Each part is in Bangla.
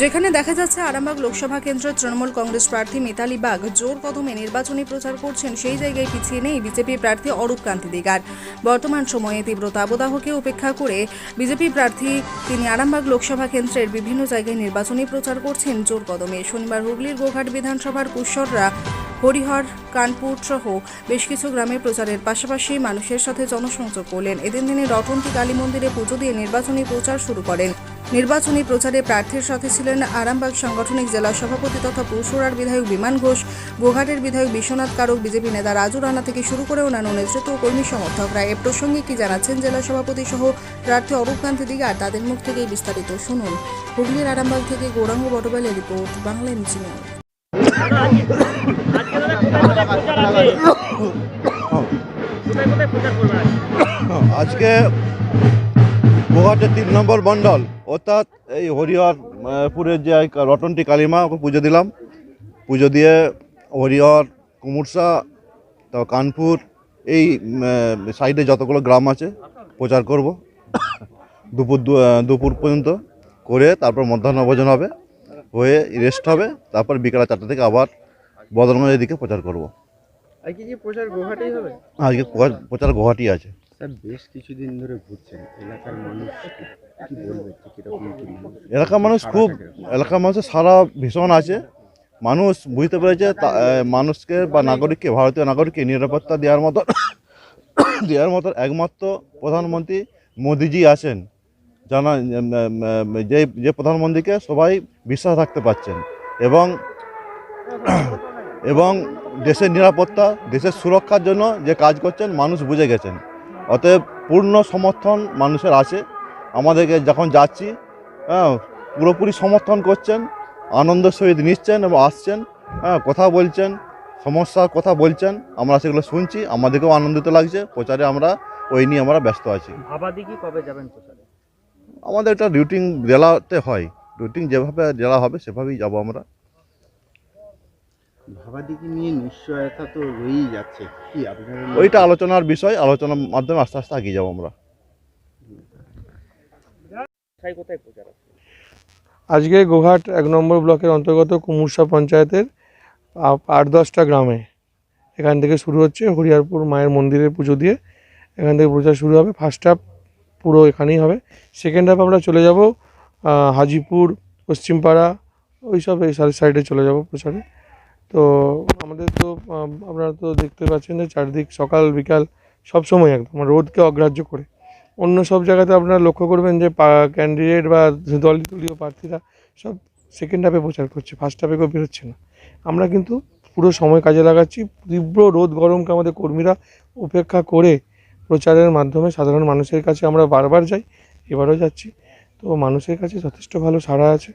যেখানে দেখা যাচ্ছে আরামবাগ লোকসভা কেন্দ্রের তৃণমূল কংগ্রেস প্রার্থী মিতালি বাগ জোর কদমে নির্বাচনী প্রচার করছেন, সেই জায়গায় পিছিয়ে নেই বিজেপি প্রার্থী অরূপ কান্তি দিগার। বর্তমান সময়ে তীব্র তাবদাহকে উপেক্ষা করে বিজেপি প্রার্থী তিনি আরামবাগ লোকসভা কেন্দ্রের বিভিন্ন জায়গায় নির্বাচনী প্রচার করছেন জোর কদমে। শনিবার হুগলির গোঘাট বিধানসভার কুশ্বররা হরিহর, কানপুর সহ বেশ কিছু গ্রামে প্রচারের পাশাপাশি মানুষের সাথে জনসংযোগ করলেন। এদিন তিনি রটন্তি কালী মন্দিরে পুজো দিয়ে নির্বাচনী প্রচার শুরু করেন। নির্বাচনী প্রচারে প্রার্থীর সাথে ছিলেন আরামবাগ সাংগঠনিক জেলা সভাপতি তথা পুরসুরার বিধায়ক বিমান ঘোষ, গোঘাটের বিধায়ক বিশ্বনাথ কারক, বিজেপি নেতা রাজু রানা থেকে শুরু করে অন্যান্য নেতৃত্ব ও কর্মী সমর্থকরা। এ প্রসঙ্গে কি জানাচ্ছেন জেলা সভাপতি সহ প্রার্থী অরূপ কান্তি দিগার, তাদের মুখ থেকেই বিস্তারিত শুনুন। হুগলির আরামবাগ থেকে গৌরাঙ্গ বটবালের রিপোর্ট, বাংলা ইঞ্জিনিয়ার আজকে? গোহাটের তিন নম্বর মণ্ডল, অর্থাৎ এই হরিহরপুরের যে রটনটি কালিমা, ওকে পুজো দিলাম পুজো দিয়ে হরিহর, কুমুরসা তো কানপুর, এই সাইডে যতগুলো গ্রাম আছে, প্রচার করব দুপুর দুপুর পর্যন্ত করে তারপর মধ্যাহ্ন ভোজন হবে, হয়ে রেস্ট হবে, তারপর বিকেল চারটে থেকে আবার বদরগঞ্জের দিকে প্রচার করব। আজকে কি প্রচার গোহাটেই হবে? আজকে প্রচার- প্রচার গুয়াহাটি আছে। স্যার বেশ কিছুদিন ধরে ঘুরছেন। এলাকার মানুষ কি বলবে? এলাকার মানুষ খুব এলাকার মানুষের সারা ভীষণ আছে। মানুষ বুঝতে পেরেছে তা- মানুষকে বা নাগরিককে ভারতীয় নাগরিককে নিরাপত্তা দেওয়ার মতো দেওয়ার মতো একমাত্র প্রধানমন্ত্রী মোদিজি আছেন। জানা যে যে প্রধানমন্ত্রীকে সবাই বিশ্বাস রাখতে পারছেন। এবং এবং দেশের নিরাপত্তা দেশের সুরক্ষার জন্য যে কাজ করছেন মানুষ বুঝে গেছেন। অতএব পূর্ণ সমর্থন মানুষের আছে। আমাদেরকে যখন যাচ্ছি হ্যাঁ পুরোপুরি সমর্থন করছেন আনন্দের সহিত নিচ্ছেন এবং আসছেন হ্যাঁ কথা বলছেন সমস্যার কথা বলছেন আমরা সেগুলো শুনছি আমাদেরকেও আনন্দিত লাগছে প্রচারে আমরা ওই নিয়ে আমরা ব্যস্ত আছি। ভাবাদিঘি কবে যাবেন প্রচারে? আমাদের একটা রুটিন জেলাতে হয়। রুটিন যেভাবে জেলা হবে সেভাবেই যাব আমরা। ভাবাদিকে নিয়ে নিশ্চয়তা তো রয়েই যাচ্ছে। কি আপনার ওইটা আলোচনার বিষয় আলোচনার মাধ্যমে আস্তে আস্তে এগিয়ে যাব আমরা। আজকে গোঘাট এক নম্বর ব্লকের অন্তর্গত কুমুরসা পঞ্চায়েতের আট দশটা গ্রামে। এখান থেকে শুরু হচ্ছে হরিয়ারপুর মায়ের মন্দিরের পুজো দিয়ে। এখান থেকে প্রচার শুরু হবে ফার্স্ট হাফ পুরো এখানেই হবে। সেকেন্ড হাফ আমরা চলে যাব হাজিপুর পশ্চিমপাড়া ওই সব এই সাইডে চলে যাব প্রচারে। তো আমাদের তো আপনারা তো দেখতে পাচ্ছেন যে চারদিক সকাল, বিকাল সব সময় একদম রোদকে অগ্রাহ্য করে। অন্য সব জায়গাতে আপনারা লক্ষ্য করবেন যে ক্যান্ডিডেট বা দল, দলীয় প্রার্থীরা সব সেকেন্ড হাফে প্রচার করছে ফার্স্ট হাফে কেউ বেরোচ্ছে না। আমরা কিন্তু পুরো সময় কাজে লাগাচ্ছি, তীব্র রোদ গরমকে আমাদের কর্মীরা উপেক্ষা করে প্রচারের মাধ্যমে সাধারণ মানুষের কাছে আমরা বারবার যাই, এবারও যাচ্ছি। তো মানুষের কাছে যথেষ্ট ভালো সাড়া আছে।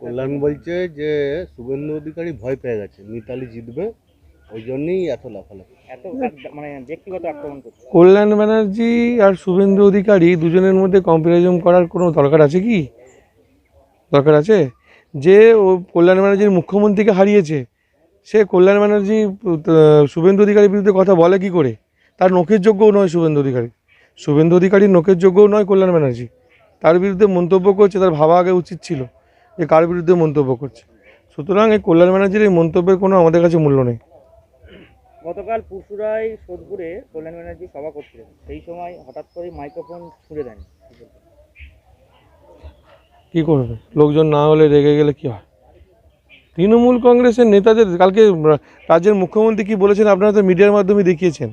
কল্যাণ বলছে যে শুভেন্দু অধিকারী ভয় পেয়ে গেছে মিতালি জিতবে ওই জন্যই এত লাফালাফি। এত মানে ব্যক্তিগত আক্রমণ করছে। কল্যাণ ব্যানার্জি আর শুভেন্দু অধিকারী দুজনের মধ্যে কম্পারিজন করার কোনো দরকার আছে কি? দরকার আছে? যে ও কল্যাণ ব্যানার্জির মুখ্যমন্ত্রীকে হারিয়েছে সে কল্যাণ ব্যানার্জি শুভেন্দু অধিকারীর বিরুদ্ধে কথা বলে কি করে? তার নখের যোগ্যও নয় শুভেন্দু অধিকারী। শুভেন্দু অধিকারীর নখের যোগ্যও নয় কল্যাণ ব্যানার্জি। তার বিরুদ্ধে মন্তব্য করছে তার ভাবা আগে উচিত ছিল। যে কার বিরুদ্ধে মন্তব্য করছে। সুতরাং এই কল্যাণ ব্যানার্জির এই মন্তব্যের কোনো আমাদের কাছে মূল্য নেই। গতকাল পুরসুরাই সোদপুরে কল্যাণ ব্যানার্জি সভা করছিলেন। সেই সময় হঠাৎ করে মাইক্রোফোন ছুঁড়ে দেন। কি করবে? লোকজন না হলে রেগে গেলে কি হয়? তৃণমূল কংগ্রেসের নেতাদের কালকে রাজ্যের মুখ্যমন্ত্রী কি বলেছেন আপনারা তো মিডিয়ার মাধ্যমে দেখিয়েছেন।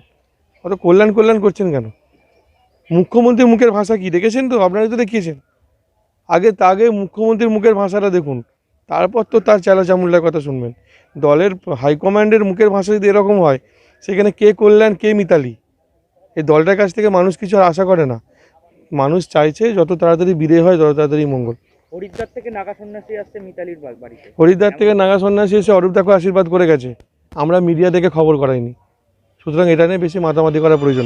অত কল্যাণ কল্যাণ করছেন কেন? মুখ্যমন্ত্রী মুখের ভাষা কি? দেখেছেন তো? আপনারা তো দেখিয়েছেন। আগে তা আগে মুখ্যমন্ত্রীর মুখের ভাষাটা দেখুন। তারপর তো তার চেলা চামুল্লার কথা শুনবেন। দলের হাইকমান্ডের মুখের ভাষা যদি এরকম হয় সেখানে কে কল্যাণ কে মিতালি? এই দলটার কাছ থেকে মানুষ কিছু আর আশা করে না। মানুষ চাইছে যত তাড়াতাড়ি বিদায় হয় তত তাড়াতাড়ি মঙ্গল। হরিদ্বার থেকে নাগা সন্ন্যাসী আসছে মিতালির বাড়িতে। হরিদ্বার থেকে নাগা সন্ন্যাসী এসে অরূপ দেখো আশীর্বাদ করে গেছে। আমরা মিডিয়া থেকে খবর করাইনি। সুতরাং এটা নিয়ে বেশি মাতামাতি করার প্রয়োজন।